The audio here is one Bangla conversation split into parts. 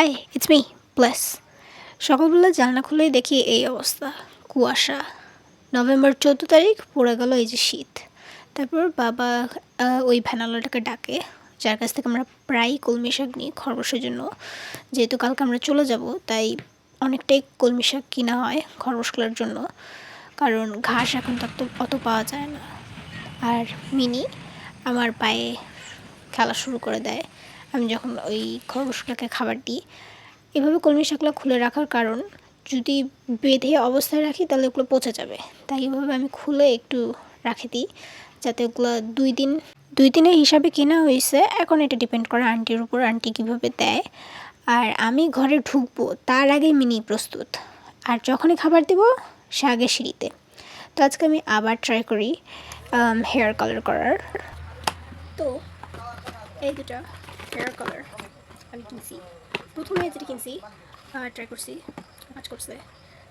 হাই ইটস মি প্লাস সকালবেলা জানলা খুলেই দেখি এই অবস্থা, কুয়াশা। নভেম্বর চোদ্দ তারিখ, পড়ে গেল এই যে শীত। তারপর বাবা ওই ভ্যানালাটাকে ডাকে, যার কাছ থেকে আমরা প্রায়ই কলমি শাক নিই খরগোশের জন্য। যেহেতু কালকে আমরা চলে যাব, তাই অনেকটাই কলমি শাক কিনা হয় খরগোশ খরগোশগুলোর জন্য। কারণ ঘাস এখন তো অত পাওয়া যায় না। আর মিনি আমার পায়ে খেলা শুরু করে দেয়। আমি যখন ওই খরগোশগুলোকে খাবার দিই, এভাবে কলমি শাকগুলো খুলে রাখার কারণ, যদি বেঁধে অবস্থায় রাখি তাহলে ওগুলো পচে যাবে। তাই এভাবে আমি খুলে একটু রাখে দিই, যাতে ওগুলো দুই দিন, দুই দিনের হিসাবে কেনা হয়েছে। এখন এটা ডিপেন্ড করে আন্টির উপর। আন্টি কীভাবে দেয়। আর আমি ঘরে ঢুকবো, তার আগে মিনি প্রস্তুত। আর যখনই খাবার দেবো, সে আগে সিঁড়িতে। তো আজকে আমি আবার ট্রাই করি হেয়ার কালার করার। তো, এই দুটা। হেয়ার কালার আমি কিনছি। প্রথমে যেটা কিনছি ট্রাই করছি, কাজ করছে।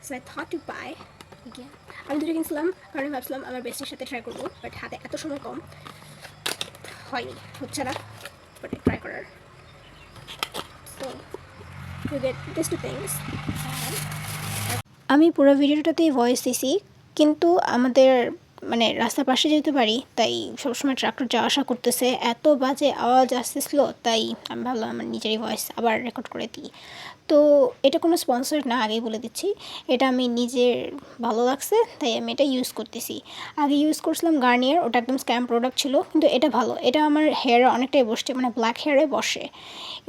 So I thought to buy আমি দুটো কিনছিলাম, কারণ আমি ভাবছিলাম আমার বেস্টের সাথে ট্রাই করব বাট হাতে এত সময় কম, হয়নি, হচ্ছে না বাট ট্রাই করার। So you get this two things আমি পুরো ভিডিওটাতেই ভয়েস দিছি, কিন্তু আমাদের মানে রাস্তার পাশে যেতে পারি, তাই সবসময় ট্রাক্টর যাওয়া আসা করতেছে। এত বাজে আওয়াজ আসতেছিল, তাই আমি ভাবলাম আমার নিজেরই ভয়েস আবার রেকর্ড করে দিই। তো এটা কোনো স্পন্সর না, আগেই বলে দিচ্ছি। এটা আমি নিজের ভালো লাগছে, তাই আমি এটা ইউজ করতেছি। আগে ইউজ করছিলাম গার্নিয়ার ওটা একদম স্ক্যাম প্রোডাক্ট ছিল, কিন্তু এটা ভালো। এটা আমার হেয়ারে অনেকটাই বসছে মানে ব্ল্যাক হেয়ারে বসে।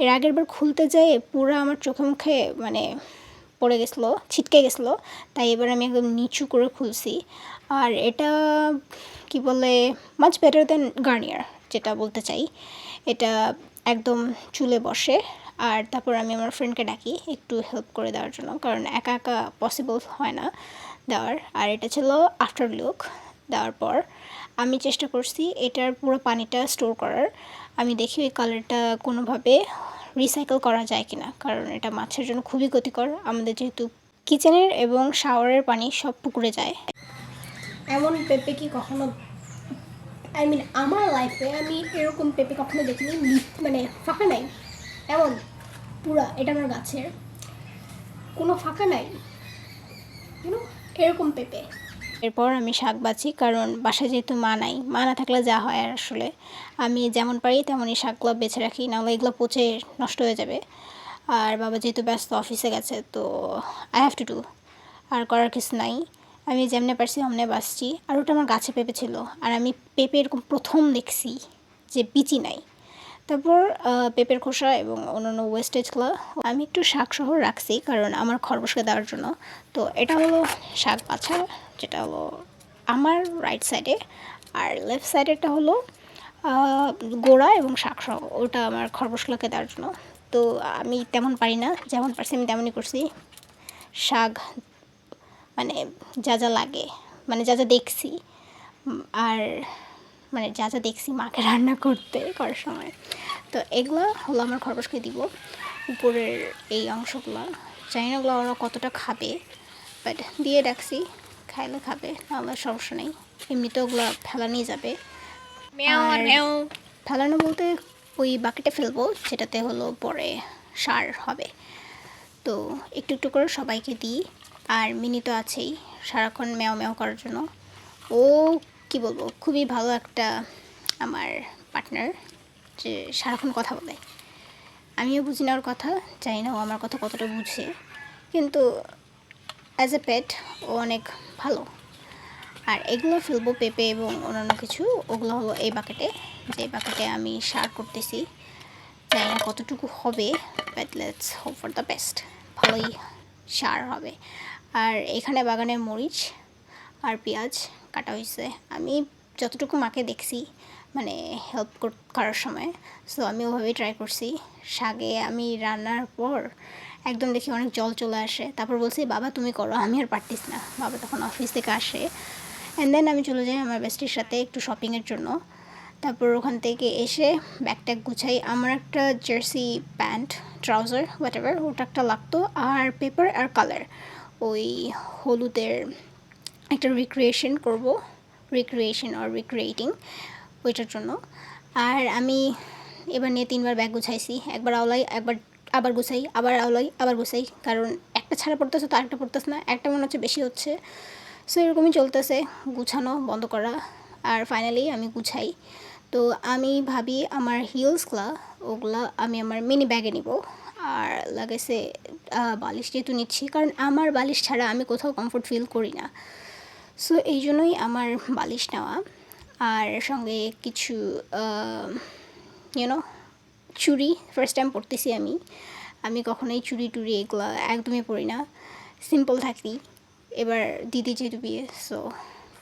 এর আগের বার খুলতে যেয়ে পুরো আমার চোখে মুখে মানে পড়ে গেছিল, ছিটকে গেছিল, তাই এবার আমি একদম নিচু করে খুলছি। আর এটা কি বলে মাচ বেটার দেন গার্নিয়ার যেটা বলতে চাই। এটা একদম চুলে বসে। আর তারপর আমি আমার ফ্রেন্ডকে ডাকি একটু হেল্প করে দেওয়ার জন্য, কারণ একা একা পসিবল হয় না দেওয়ার। আর এটা ছিল আফটার লুক দেওয়ার পর। আমি চেষ্টা করছি এটার পুরো পানিটা স্টোর করার। আমি দেখি ওই কালারটা কোনোভাবে রিসাইকেল করা যায় কিনা, কারণ এটা মাছের জন্য খুবই ক্ষতিকর। আমাদের যেহেতু কিচেনের এবং শাওয়ারের পানি সব পুকুরে যায়। এমন পেঁপে কি কখনো আই মিন আমার লাইফে আমি এরকম পেঁপে কখনো দেখিনি মানে ফাঁকা নাই। এমন, পুরা, এটা আমার গাছের। কোনো ফাঁকা নাই। এরকম পেঁপে। এরপর আমি শাক বাছি, কারণ বাসায় যেহেতু মা নাই, মা না থাকলে যা হয় আর আসলে। আমি যেমন পারি তেমনই শাকগুলো বেছে রাখি, নাহলে এগুলো পচে নষ্ট হয়ে যাবে। আর বাবা যেহেতু ব্যস্ত, অফিসে গেছে, তো আই হ্যাভ টু ডু আর করার কিছু নাই। আমি যেমনে পারছি অমনে বাসছি। আর ওটা আমার গাছে পেঁপে ছিল, আর আমি পেঁপে এরকম প্রথম দেখছি যে বিচি নাই। তারপর পেঁপের খোসা এবং অন্যান্য ওয়েস্টেজগুলো আমি একটু শাক সহ রাখছি, কারণ আমার খরগোশকে দেওয়ার জন্য। তো এটা হলো শাক বাছা। যেটা হলো আমার রাইট সাইডে আর লেফট সাইডেরটা হলো গোড়া এবং শাক সহ ওটা আমার খরগোশগুলোকে দেওয়ার জন্য। তো আমি তেমন পারি না, যেমন পারছি আমি তেমনই করছি। শাক মানে যা যা লাগে মানে যা যা দেখছি আর মানে যা যা দেখছি মাকে রান্না করতে, করার সময়। তো এগুলো হলো আমার খরগোশকে দিব। উপরের এই অংশগুলো ওগুলো ওরা কতটা খাবে বাট দিয়ে রাখছি। খাইলে খাবে। নাহলে সমস্যা নেই। এমনিতে ওগুলো ফেলানোই যাবে। ফেলানো বলতে ওই বাকেটে ফেলব যেটাতে হলো পরে সার হবে। তো একটু একটু করে সবাইকে দিই। আর মিনি তো আছেই সারাক্ষণ ম্যাও ম্যাও করার জন্য। ও কি বলব খুবই ভালো একটা আমার পার্টনার যে সারাক্ষণ কথা বলে। আমিও বুঝি না ওর কথা জানি না ও আমার কথা কতটা বুঝে। কিন্তু অ্যাজ এ পেট ও অনেক ভালো। আর এগুলো ফেলব পেঁপে এবং অন্যান্য কিছু। ওগুলো হলো এই বাকেটে যে বাকেটে আমি সার করতেছি। জানি না কতটুকু হবে but let's hope for the best ভালোই সার হবে। আর এখানে বাগানের মরিচ আর পেঁয়াজ কাটা হয়েছে। আমি যতটুকু মাকে দেখছি মানে হেল্প করার সময় সো আমি ওভাবেই ট্রাই করছি। শাকে আমি রান্নার পর একদম দেখি অনেক জল চলে আসে। তারপর বলছি, বাবা, তুমি করো, আমি আর পারতিস না। বাবা তখন অফিস থেকে আসে। অ্যান্ড দেন আমি চলে যাই আমার বেস্টির সাথে একটু শপিংয়ের জন্য। তারপর ওখান থেকে এসে ব্যাগ ট্যাগ গুছাই। আমার একটা jersey pant trouser whatever ওটা একটা লাগতো। আর পেপার আর কালার ওই হলুদের একটা রিক্রিয়েশন করব। রিক্রিয়েশন আর রিক্রিয়েটিং ওইটার জন্য। আর আমি এবার নিয়ে তিনবার ব্যাগ গুছাইছি। একবার আওলাই, একবার আবার গুছাই, আবার আওলাই, আবার গুছাই। কারণ একটা ছাড়া পড়তেছে তো আরেকটা পড়তেছে না। একটা মনে হচ্ছে বেশি হচ্ছে। সো এরকমই চলতেছে। গুছানো, বন্ধ করা। আর ফাইনালি আমি গুছাই। তো আমি ভাবি আমার হিলসগুলা ওগুলা আমি আমার মিনি ব্যাগে নিব। আর লাগেছে বালিশ যেহেতু নিচ্ছি। কারণ আমার বালিশ ছাড়া আমি কোথাও কমফোর্ট ফিল করি না। সো এই জন্যই আমার বালিশ নেওয়া। আর সঙ্গে কিছু ইউনো চুড়ি ফার্স্ট টাইম পরতেছি আমি। আমি কখনোই চুড়ি টুড়ি এগুলো একদমই পরি না। সিম্পল থাকি। এবার দিদি যেহেতু বিয়ে সো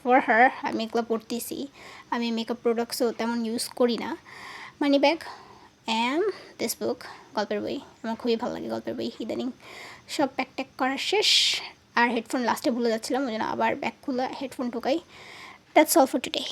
ফর হার আমি এগুলো পরতেছি আমি মেকআপ প্রোডাক্টসও তেমন ইউজ করি না। Money bag am this book গল্পের বই। আমার খুবই ভালো লাগে গল্পের বই, ইদানিং। সব প্যাক ট্যাক করা শেষ। আর হেডফোন লাস্টে ভুলে যাচ্ছিলাম, ওই জন্য আবার ব্যাগ খুলে হেডফোন ঢুকাই। That's all for today